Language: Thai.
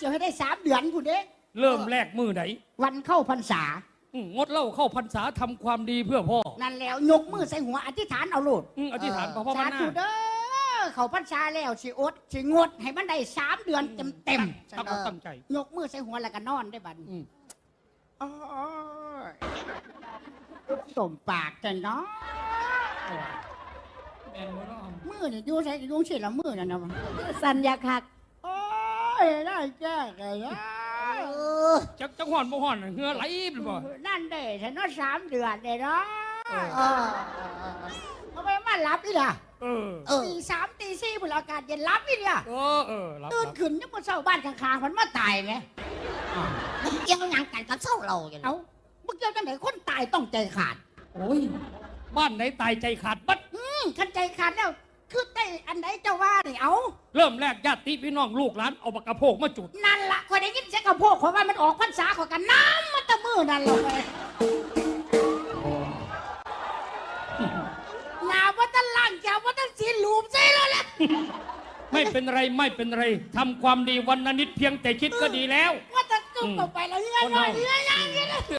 เสียวให้ได้สามเดือนกูเด้ เริ่มแรกมือไหนวันเข้าพรรษา อืมงดเหล้าเข้าพรรษาทำความดีเพื่อพ่อ นั่นแล้วยกมือใส่หัวอธิษฐานเอาโลดอืมอธิษฐานพระพ่อพสาระนาธุเด้อเขาพรรษาแล้วสิอดสิงดให้มันได้สามเดือนเต็มเต็มๆตั้งอกตั้งใจ ยกมือใส่หัวแล้วก็นอนได้บัดอืม โอ้ยสมปากจังเนาะแม่นบ่เนาะมือนี่อยู่ใส่ยุงสิละมือนั่นนะวะสัญญาคักโอ้ ยได้แจ้เลยนะจักจังหอนบ่หอนเหงือไหลหรือบ่นั่นได้ฉันว่าสามเดือนเลยเนาะเออเออทำไมมารับอีล่ะเออตีสามตีสี่บุรอากาศเย็นรับอีเนี่ยเออเออรับตื่นรับขึ้นยังมาเศร้าบ้านข้างๆมันมาตายไหมเอียังหยังกันกับเศร้าเราอย่างเอ้าเมื่อกี้จังไหนคนตายต้องใจขาด โอ้ยบ้านไหนตายใจขาดบัดอืมคันใจขาดแล้วคือได้อันไหนเจ้าว่า นี่เอา เริ่มแรกญาติพี่น้องลูกหลานเอาปากกระโพกมาจุด นั่นละคอยได้ยินเสียงกระโพกขอยว่ามันออกพรรษาขอยกันน้ำมันตะมือนั่นลงไปหนาว่าตั้งล่างแกว่าตั้งสีหลูมใช่แล้วแหละไม่เป็นไรไม่เป็นไรทำความดีวันละนิดเพียงแต่คิดก็ดีแล้ว ว่าตั้งกึ่งออกไปแล้วเฮ้ยเฮ้ยเฮ้ยเฮ้ย